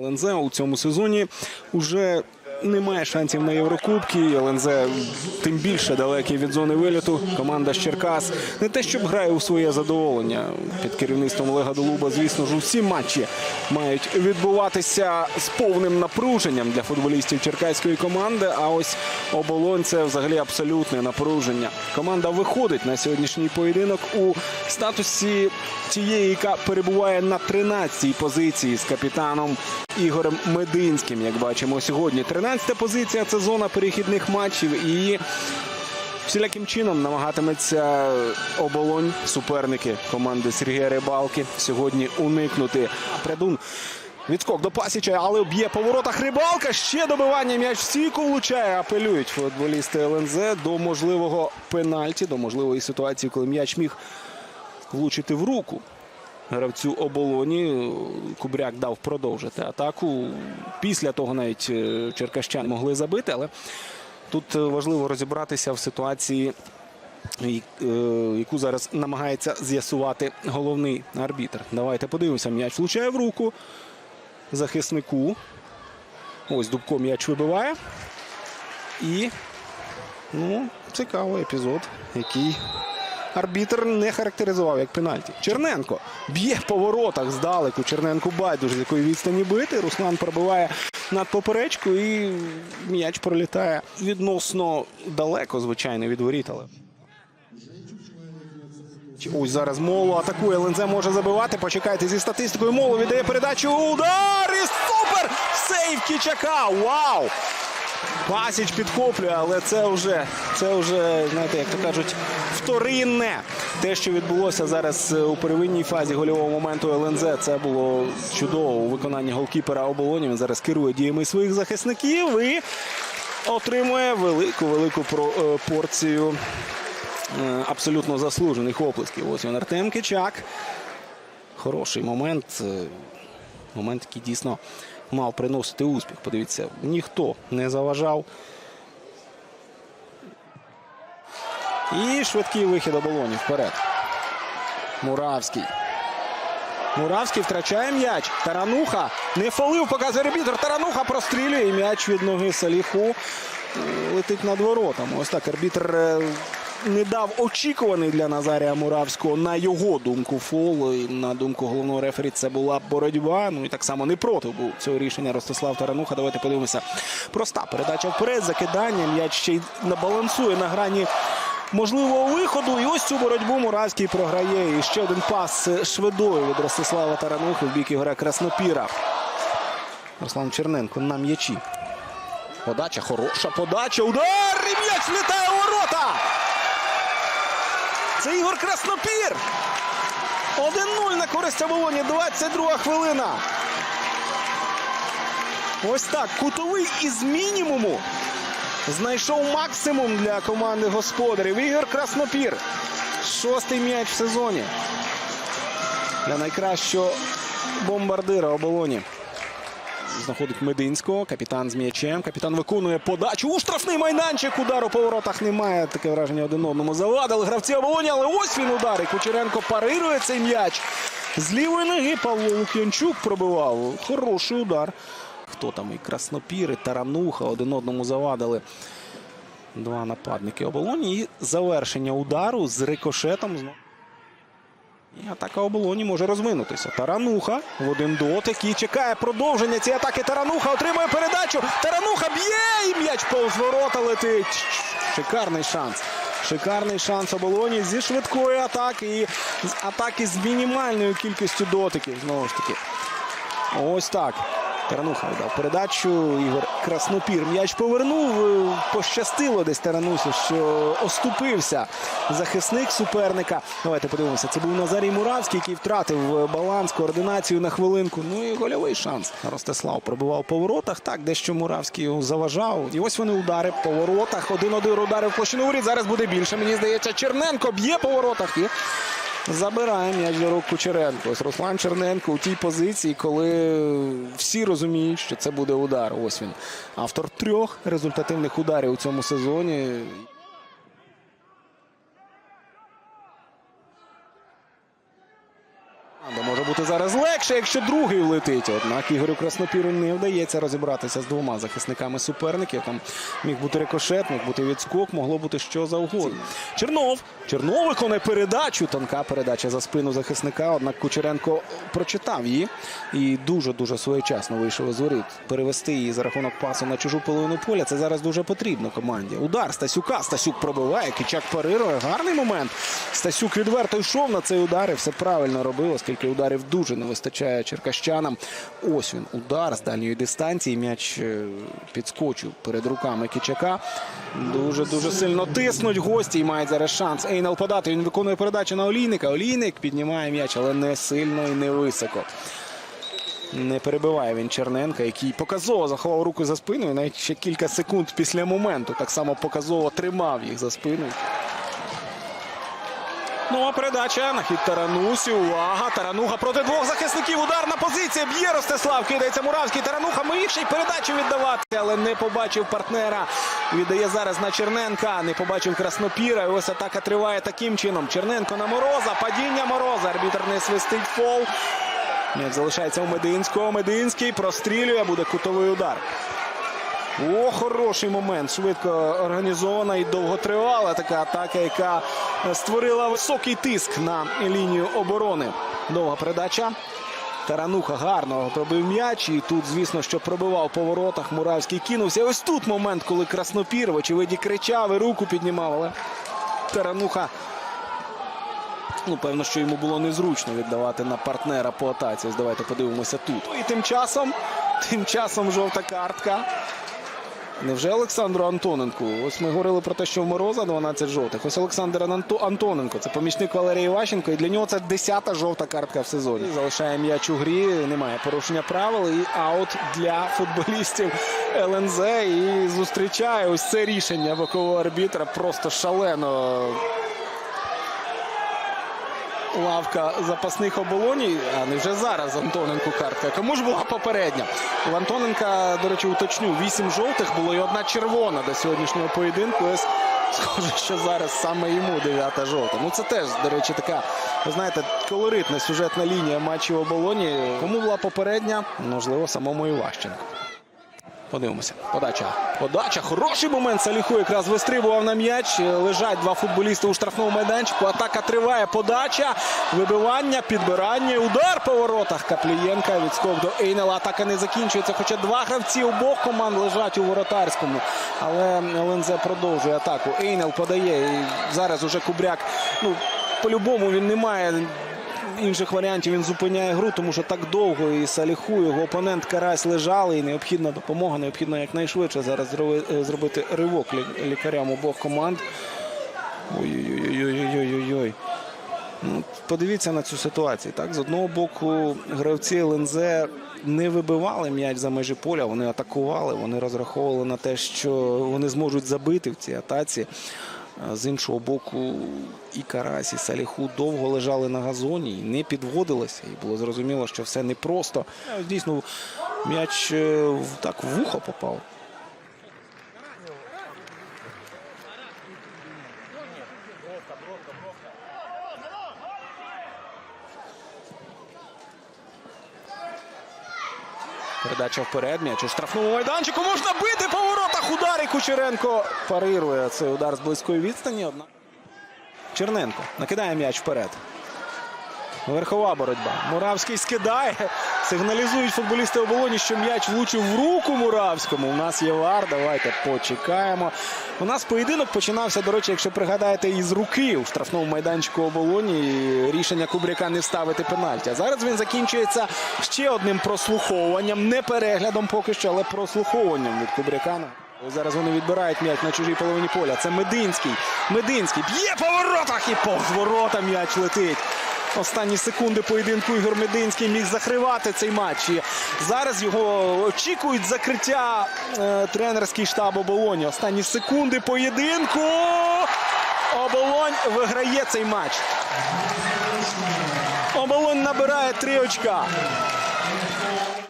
ЛНЗ у цьому сезоні вже немає шансів на Єврокубки. ЛНЗ тим більше далекий від зони виліту. Команда з Черкас не те, щоб грає у своє задоволення під керівництвом Олега Долуба. Звісно ж, усі матчі мають відбуватися з повним напруженням для футболістів черкаської команди. А ось оболонь це взагалі абсолютне напруження. Команда виходить на сьогоднішній поєдинок у статусі тієї, яка перебуває на 13-й позиції з капітаном Ігорем Мединським. Як бачимо сьогодні, 13-та позиція це зона перехідних матчів і. Всіляким чином намагатиметься оболонь суперники команди Сергія Рибалки сьогодні уникнути. Прядун відскок до Пасіча, але б'є по воротах Рибалка. Ще добивання м'яч в стійку влучає. Апелюють футболісти ЛНЗ до можливого пенальті, до можливої ситуації, коли м'яч міг влучити в руку. Гравцю оболоні Кубряк дав продовжити атаку. Після того навіть е, черкащан могли забити, але тут е, важливо розібратися в ситуації, е, яку зараз намагається з'ясувати головний арбітр. Давайте подивимося. М'яч влучає в руку захиснику. Ось Дубко м'яч вибиває. І ну, цікавий епізод, який арбітр не характеризував як пенальті. Черненко б'є по воротах здалеку. Черненко байдуже, з якої відстані бити. Руслан пробиває над поперечку і м'яч пролітає відносно далеко, звичайно, від воріт. Але... Ось зараз Моло атакує. ЛНЗ може забивати. Почекайте зі статистикою. Моло віддає передачу. Удар! І супер! Сейв Кічака! Вау! Пасіч підхоплює, але це вже, це вже, знаєте, як то кажуть, вторинне. Те, що відбулося зараз е, у первинній фазі гольового моменту ЛНЗ, це було чудово у виконанні голкіпера оболоні. Він зараз керує діями своїх захисників і отримує велику велику е, порцію е, абсолютно заслужених оплесків. Ось він Артем Кичак. Хороший момент. Момент, який дійсно мав приносити успіх. Подивіться, ніхто не заважав. І швидкий вихід оболоні вперед. Муравський. Муравський втрачає м'яч. Тарануха не фолив, показує арбітр. Тарануха прострілює і м'яч від ноги Саліху летить над воротами. Ось так арбітр е, не дав очікуваний для Назарія Муравського на його думку фол. На думку головного рефері це була боротьба. Ну і так само не проти був цього рішення Ростислав Тарануха. Давайте подивимося. Проста передача вперед, закидання. М'яч ще й набалансує на грані можливого виходу. І ось цю боротьбу Муравський програє. І ще один пас швидою від Ростислава Таранухи в бік Ігоря Краснопіра. Руслан Черненко на м'ячі. Подача хороша подача. Удар! І м'яч літає у ворота. Це Ігор Краснопір. 1-0 на користь оболоні. 22 хвилина. Ось так. Кутовий із мінімуму. Знайшов максимум для команди господарів. Ігор Краснопір. Шостий м'яч в сезоні. Для найкращого бомбардира оболоні. Знаходить Мединського, капітан з м'ячем. Капітан виконує подачу. У штрафний майданчик. Удару по воротах немає. Таке враження один одному завадили. Гравці оболоні, але ось він удар. І Кучеренко парирує цей м'яч. З лівої ноги Павло Лук'янчук пробивав. Хороший удар. Хто там і Краснопір, і Тарануха один одному завадили. Два нападники оболоні. І завершення удару з рикошетом. І атака оболоні може розвинутися. Тарануха в один дотик і чекає продовження цієї атаки. Тарануха отримує передачу. Тарануха б'є і м'яч повз ворота летить. Шикарний шанс. Шикарний шанс оболоні зі швидкої атаки і з атаки з мінімальною кількістю дотиків. Знову ж таки. Ось так. Тарануха видав передачу. Ігор Краснопір. М'яч повернув. Е, Пощастило десь Таранусі, що оступився захисник суперника. Давайте подивимося. Це був Назарій Муравський, який втратив е, баланс, координацію на хвилинку. Ну і гольовий шанс. Ростислав пробивав по воротах. Так, дещо Муравський його заважав. І ось вони удари по воротах. Один-один удари в площину воріт. Зараз буде більше. Мені здається, Черненко б'є по воротах і Забирає м'яч до рук Кучеренко. Ось Руслан Черненко у тій позиції, коли всі розуміють, що це буде удар. Ось він. Автор трьох результативних ударів у цьому сезоні. Може бути зараз легше. якщо другий влетить. Однак Ігорю Краснопіру не вдається розібратися з двома захисниками суперників. Там міг бути рикошет, міг бути відскок, могло бути що завгодно. Чернов. Чернов виконує передачу. Тонка передача за спину захисника. Однак Кучеренко прочитав її і дуже-дуже своєчасно вийшов із воріт. Перевести її за рахунок пасу на чужу половину поля. Це зараз дуже потрібно команді. Удар Стасюка. Стасюк пробиває. Кичак парирує. Гарний момент. Стасюк відверто йшов на цей удар і все правильно робив, оскільки ударів дуже не вистачає черкащанам. Ось він удар з дальньої дистанції. М'яч е, підскочив перед руками Кичака. Дуже дуже сильно тиснуть гості і мають зараз шанс. Ейнел подати. Він виконує передачу на Олійника. Олійник піднімає м'яч, але не сильно і не високо. Не перебиває він Черненка, який показово заховав руку за спиною. Навіть ще кілька секунд після моменту так само показово тримав їх за спиною. Ну, а передача на хід Таранусі. Увага! Тарануха проти двох захисників. Ударна позиція. Б'є Ростислав. Кидається Муравський. Тарануха міг ще й передачу віддавати, але не побачив партнера. Віддає зараз на Черненка. Не побачив Краснопіра. І ось атака триває таким чином. Черненко на Мороза. Падіння Мороза. Арбітер не свистить фол. Залишається у Мединського. Мединський прострілює. Буде кутовий удар. О, хороший момент. Швидко організована і довготривала така атака, яка створила високий тиск на лінію оборони. Довга передача. Тарануха гарно пробив м'яч. І тут, звісно, що пробивав по воротах. Муравський кинувся. Ось тут момент, коли Краснопір, вочевиді, кричав і руку піднімав. Але Тарануха. Ну, певно, що йому було незручно віддавати на партнера по атаці. Ось давайте подивимося тут. І тим часом, тим часом жовта картка. Невже Олександру Антоненку? Ось ми говорили про те, що в Мороза 12 жовтих. Ось Олександр Анто- Антоненко. Це помічник Валерія Іващенко. І для нього це 10-та жовта картка в сезоні. Залишає м'яч у грі. Немає порушення правил. І аут для футболістів ЛНЗ. І зустрічає ось це рішення бокового арбітра. Просто шалено. Лавка запасних оболоній, а не вже зараз Антоненку картка. Кому ж була попередня? У Антоненка, до речі, уточню, вісім жовтих було і одна червона до сьогоднішнього поєдинку. Ось схоже, що зараз саме йому дев'ята жовта. Ну це теж, до речі, така, ви знаєте, колоритна сюжетна лінія матчів оболоні. Кому була попередня? Можливо, самому Іващенку. Подивимося. Подача. Подача. Хороший момент. Саліху якраз вистрибував на м'яч. Лежать два футболісти у штрафному майданчику. Атака триває. Подача. Вибивання, підбирання. Удар по воротах. Каплієнка. Відскок до Ейнела. Атака не закінчується. Хоча два гравці обох команд лежать у воротарському. Але ЛНЗ продовжує атаку. Ейнел подає. І зараз уже Кубряк. Ну, по-любому він не має інших варіантів він зупиняє гру, тому що так довго і Саліху, його опонент Карась лежали, і необхідна допомога, необхідно якнайшвидше зараз е, зробити ривок лікарям обох команд. Ой-ой-ой-ой-ой-ой-ой. Ну, подивіться на цю ситуацію. З одного боку, гравці ЛНЗ не вибивали м'яч за межі поля, вони атакували, вони розраховували на те, що вони зможуть забити в цій атаці. З іншого боку, і Карась, і Саліху довго лежали на газоні і не підводилися. І було зрозуміло, що все непросто. Е, Дійсно, м'яч е, так в вухо попав. Передача вперед. М'яч у штрафному майданчику. Можна бити по воротах. Удар і Кучеренко парирує цей удар з близької відстані. Черненко накидає м'яч вперед. Верхова боротьба. Муравський скидає. Сигналізують футболісти оболоні, що м'яч влучив в руку Муравському. У нас є вар. Давайте почекаємо. У нас поєдинок починався, до речі, якщо пригадаєте, із руки у штрафному майданчику оболоні. І Рішення Кубряка не ставити пенальті. А зараз він закінчується ще одним прослуховуванням. Не переглядом поки що, але прослуховуванням від Кубряка. Ось Зараз вони відбирають м'яч на чужій половині поля. Це Мединський. Мединський б'є по воротах і повз ворота м'яч летить. Останні секунди поєдинку Ігор Мединський міг закривати цей матч. І зараз його очікують закриття е, тренерський штаб оболоні. Останні секунди поєдинку. Оболонь виграє цей матч. Оболонь набирає три очка.